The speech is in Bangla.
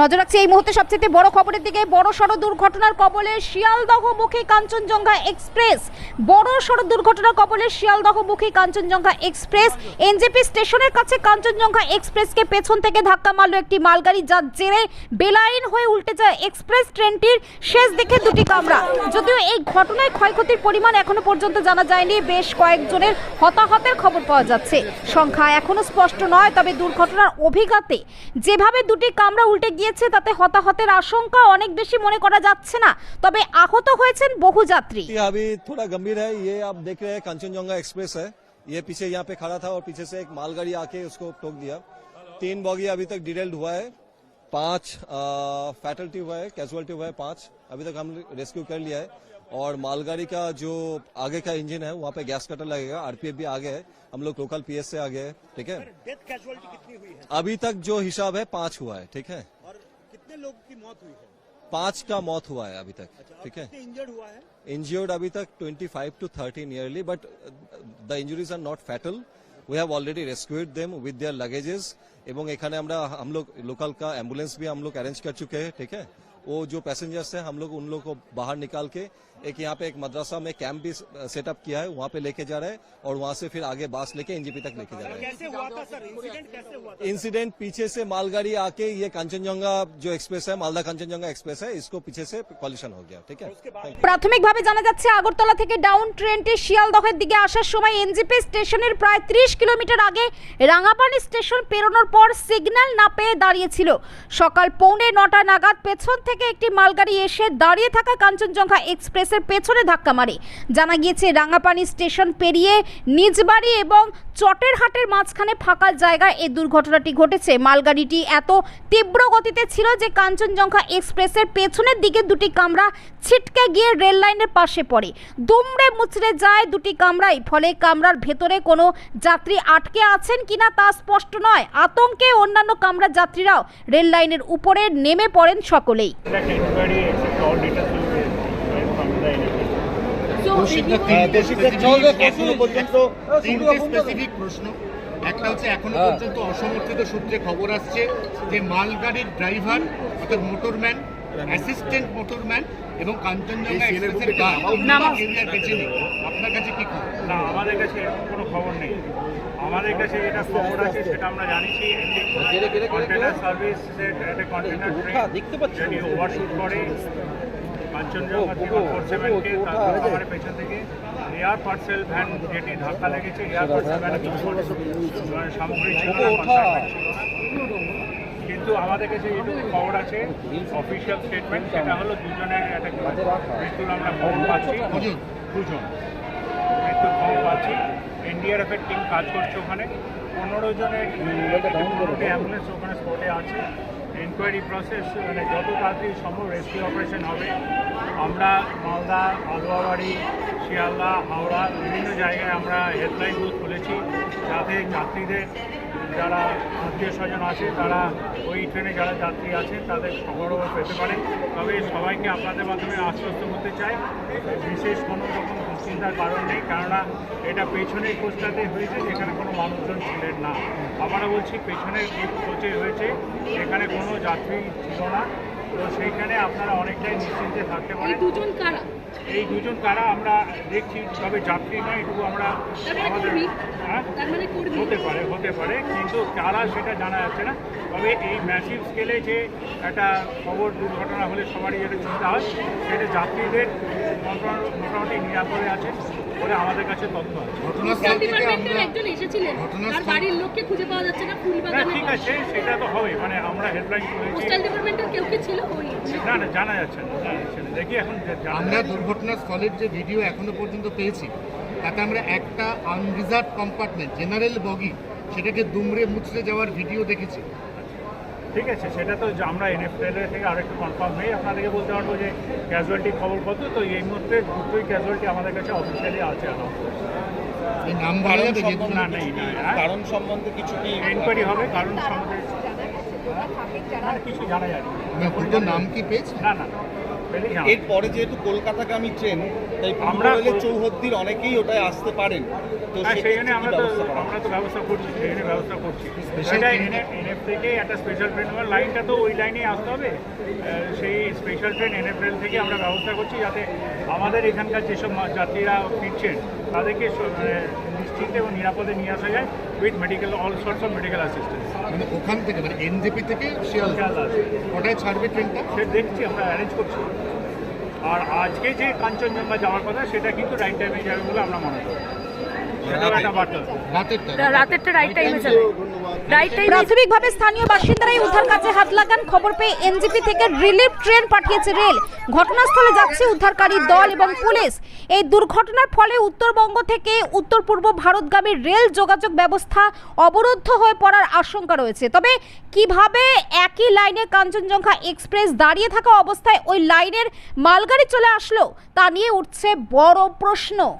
নজর রাখছি এই মুহূর্তে সবচেয়ে বড় খবরের দিকে, বড় সড় দুর্ঘটনার কবলে শিয়ালদহমুখী কাঞ্চনজঙ্ঘা এক্সপ্রেস। বড় সড় দুর্ঘটনার কবলে শিয়ালদহমুখী কাঞ্চনজঙ্ঘা এক্সপ্রেস। এনজেপি স্টেশনের কাছে কাঞ্চনজঙ্ঘা এক্সপ্রেসকে পেছন থেকে ধাক্কা মারল একটি মালগাড়ি, যার জেরে বেলাইন হয়ে উল্টে যায় এক্সপ্রেস ট্রেনটির শেষ দিকে দুটি কামরা। যদিও এই ঘটনায় ক্ষয়ক্ষতির পরিমাণ এখনও পর্যন্ত জানা যায়নি, বেশ কয়েকজনের হতাহতের খবর পাওয়া যাচ্ছে। সংখ্যা এখনও স্পষ্ট নয়, তবে দুর্ঘটনার অভিঘাতে যেভাবে দুটি কামরা উল্টে গিয়েছে তাতে হতাহতের আশঙ্কা অনেক বেশি মনে করা যাচ্ছে না তবে আহত হয়েছেন বহু যাত্রী ये अभी थोड़ा गंभीर है ये आप देख रहे हैं कंचनजंगा एक्सप्रेस है ये पीछे यहाँ पे खड़ा था और पीछे से एक मालगाड़ी आके उसको ठोक दिया तीन बॉगी अभी तक डिटेल्ड हुआ है पांच फैटल्टी हुआ है कैजुअलिटी हुआ है पांच अभी तक हम रेस्क्यू कर लिया है और मालगाड़ी का जो आगे का इंजन है वहाँ पे गैस कटर लगेगा आरपीएफ भी आगे है हम लोग लोकल पीएस से आगे है ठीक है डेथ कैजुअलिटी कितनी हुई है अभी तक जो हिसाब है पांच हुआ है ठीक है और कितने लोग की मौत हुई है पांच का मौत हुआ है अभी तक अच्छा, और ठीक है कितने इंजर्ड हुआ है injured अभी तक 25 to 30 nearly but uh, the injuries are not fatal we have already rescued them with their luggages এবং এখানে আমরা हम लोग लोकल का एम्बुलेंस भी हम लोग अरेंज कर चुके हैं ठीक है वो जो पैसेंजर्स है हम लोग उन लोग को बाहर निकाल के एक यहाँ पे एक मदरसा में कैंप भी सेटअप किया है वहाँ पे लेके जा रहे हैं और वहाँ से फिर आगे बास लेके एनजीपी तक लेके जा रहे हैं कैसे हुआ था सर इंसिडेंट कैसे हुआ था इंसिडेंट पीछे से मालगाड़ी आके ये कंचनजंगा जो एक्सप्रेस है मालदा कंचनजंगा एक्सप्रेस है इसको पीछे से कॉलिशन हो गया ठीक है Thank you. প্রাথমিকভাবে জানা যাচ্ছে আগরতলা থেকে ডাউন ট্রেনটি শিয়ালদহের দিকে আসার সময় এনজিপি স্টেশনের প্রায় ত্রিশ কিলোমিটার আগে রাঙাপানি স্টেশন পেরোনোর পর সিগন্যাল না পেয়ে দাঁড়িয়েছিল সকাল পৌনে নটা নাগাদ পেছন থেকে একটি মালগাড়ি এসে দাঁড়িয়ে থাকা কাঞ্চনজঙ্ঘা এক্সপ্রেসের পেছনে ধাক্কা মারে। জানা গিয়েছে, রাঙাপানি স্টেশন পেরিয়ে নিজবাড়ি এবং চটের হাটের মাঝখানে ফাঁকা জায়গায় এই দুর্ঘটনাটি ঘটেছে। মালগাড়িটি এত তীব্র গতিতে ছিল যে কাঞ্চনজঙ্ঘা এক্সপ্রেসের পেছনের দিকে দুটি কামরা ছিটকে গিয়ে রেল লাইনের পাশে পড়ে। দুমড়ে মুচড়ে যায় দুটি কামরাই, ফলে কামরার ভেতরে কোনো যাত্রী আটকে আছেন কিনা তা স্পষ্ট নয়। আতঙ্কে অন্যান্য কামরা যাত্রীরাও রেল লাইনের উপরে নেমে পড়েন সকলেই। তিনটে স্পেসিফিক প্রশ্ন। একটা হচ্ছে এখনও পর্যন্ত অসমর্থিত সূত্রে খবর আসছে যে মালগাড়ির ড্রাইভার অর্থাৎ মোটরম্যান অ্যাসিস্ট্যান্ট মোটরম্যান এবং কাঞ্চনজঙ্ঘা এক্সপ্রেসের গার্ড এরিয়ার বেঁচে নেই আপনার কাছে কি খবর না আমাদের কাছে এরকম কোনো খবর নেই আমাদের কাছে যেটা খবর আছে সেটা আমরা জানিছি কন্টেনার সার্ভিস একটা কন্টেনার ট্রেন যেটি ওভারশুট করে কাঞ্চনজঙ্ঘা থেকে ফোর সেভেনকে পেছন থেকে এয়ার পার্সেল ভ্যান যেটি ধাক্কা লেগেছে এয়ার পার্সেল ভ্যানে মানে সামগ্রী ছিল না। কিন্তু আমাদের কাছে যেটুকু খবর আছে অফিসিয়াল স্টেটমেন্ট সেটা হলো দুজনের একটা মৃত্যুর আমরা খবর পাচ্ছি। দুজন? মৃত্যুর খবর পাচ্ছি। এনডিআরএফ এর টিম কাজ করছে ওখানে। পনেরো জনের অ্যাম্বুলেন্স ওখানে স্পটে আছে। এনকোয়ারি প্রসেস মানে যত তাড়াতাড়ি সম্ভব রেস্কিউ অপারেশন হবে। আমরা মালদা, আলুয়াবাড়ি, শিয়ালদা, হাওড়া, বিভিন্ন জায়গায় আমরা হেল্পলাইন বুথ খুলেছি। যাতে যাত্রীদের যারা আত্মীয় স্বজন আছে, তারা ওই ট্রেনে যারা যাত্রী আছে, তাদের খবর পেতে পারে। তবে সবাইকে আপনাদের মাধ্যমে আশ্বস্ত করতে চাই, বিশেষ কোনো রকম দুশ্চিন্তার কারণ নেই, কেননা এটা পেছনের কোচটাতে হয়েছে, যেখানে কোনো মানুষজন ছিলেন না। আবারও বলছি, পেছনের কোচে হয়েছে এখানে কোনো যাত্রী ছিল না। তো সেইখানে আপনারা অনেকটাই নিশ্চিন্তে থাকতে পারেন। দুজন কারা? এই দুজন কারা আমরা দেখছি তবে যাত্রী নয় এটুকু আমরা মানে আমাদের? হ্যাঁ তার মানে হতে পারে হতে পারে কিন্তু কারা সেটা জানা যাচ্ছে না। তবে এই ম্যাসিভ স্কেলে যে একটা খবর দুর্ঘটনা হলে সবারই যেটা চিন্তা হয় সেটা যাত্রীদের মোটামুটি নিরাপদে আছে বলে আমাদের কাছে তথ্য আছে। ঘটনাস্থল থেকে আমরা একজন এসেছিলেন তার বাড়ির লোককে খুঁজে পাওয়া যাচ্ছে না না ফুলবাগানে ঠিক আছে সেটা তো হবে মানে আমরা হেল্পলাইন করেছি। পোস্টাল ডিপার্টমেন্টের কেউ কি ছিল? ওই না না জানা যাচ্ছে না জানা যাচ্ছে না। দেখি এখন দুর্ঘটনাস্থলের যে ভিডিও এখনও পর্যন্ত পেয়েছি তাতে আমরা একটা আনরিজার্ভ কম্পার্টমেন্ট জেনারেল বগি সেটাকে দুমড়ে মুচড়ে যাওয়ার ভিডিও দেখেছি। ঠিক আছে সেটা তো আমরা এনএফএল থেকে আরেকটু কনফার্ম হয়ে আপনাদেরকে বলতে পারব যে ক্যাজুয়ালিটি খবর কত তো এই মুহূর্তে দুটোই ক্যাজুয়ালিটি আমাদের কাছে অফিসিয়ালি আছে না নেই না কারণ সম্বন্ধে কিছু কি এনকোয়ারি হবে? কারণ সম্বন্ধে কিছু জানা যায় না। নাম কি পেয়েছি? না না. এরপরে যেহেতু কলকাতাগামী ট্রেন তাই আমরা চৌহদ্দির অনেকেই ওটায় আসতে পারেন। তো হ্যাঁ সেই জন্য আমরা তো আমরা তো ব্যবস্থা করছি সেই জন্য ব্যবস্থা করছি। Train- এনএফ থেকে একটা স্পেশাল ট্রেন আমার লাইনটা তো ওই লাইনেই আসতে হবে। সেই স্পেশাল ট্রেন এনএফ রেল থেকে আমরা ব্যবস্থা করছি যাতে আমাদের এখানকার যেসব যাত্রীরা ফিরছেন তাদেরকে মানে নিশ্চিন্তে এবং নিরাপদে নিয়ে আসা যায় with medical all sorts of medical assistance মানে ওখান থেকে মানে এনজেপি থেকে শিয়ালদা। কটায় ছাড়বে ট্রেনটা সে দেখছি আমরা অ্যারেঞ্জ করছি। আর আজকে যে কাঞ্চনজঙ্ঘা যাওয়ার কথা সেটা কিন্তু রাইট টাইমে যাবে বলে আমরা মনে করি। রাতেরটা। রাতেরটা রাইট টাইমে যাবে প্রাথমিকভাবে স্থানীয় বাসিন্দারাই উদ্ধার কাজে হাত লাগান। খবর পেয়ে এনজিপি থেকে রিলিফ ট্রেন পাঠিয়েছে রেল। ঘটনাস্থলে যাচ্ছে উদ্ধারকারী দল এবং পুলিশ। এই দুর্ঘটনার ফলে উত্তরবঙ্গ থেকে উত্তর পূর্ব ভারতগামী রেল যোগাযোগ ব্যবস্থা অবরুদ্ধ হয়ে পড়ার আশঙ্কা রয়েছে। তবে কীভাবে একই লাইনে কাঞ্চনজঙ্ঘা এক্সপ্রেস দাঁড়িয়ে থাকা অবস্থায় ওই লাইনের মালগাড়ি চলে আসলো তা নিয়ে উঠছে বড় প্রশ্ন।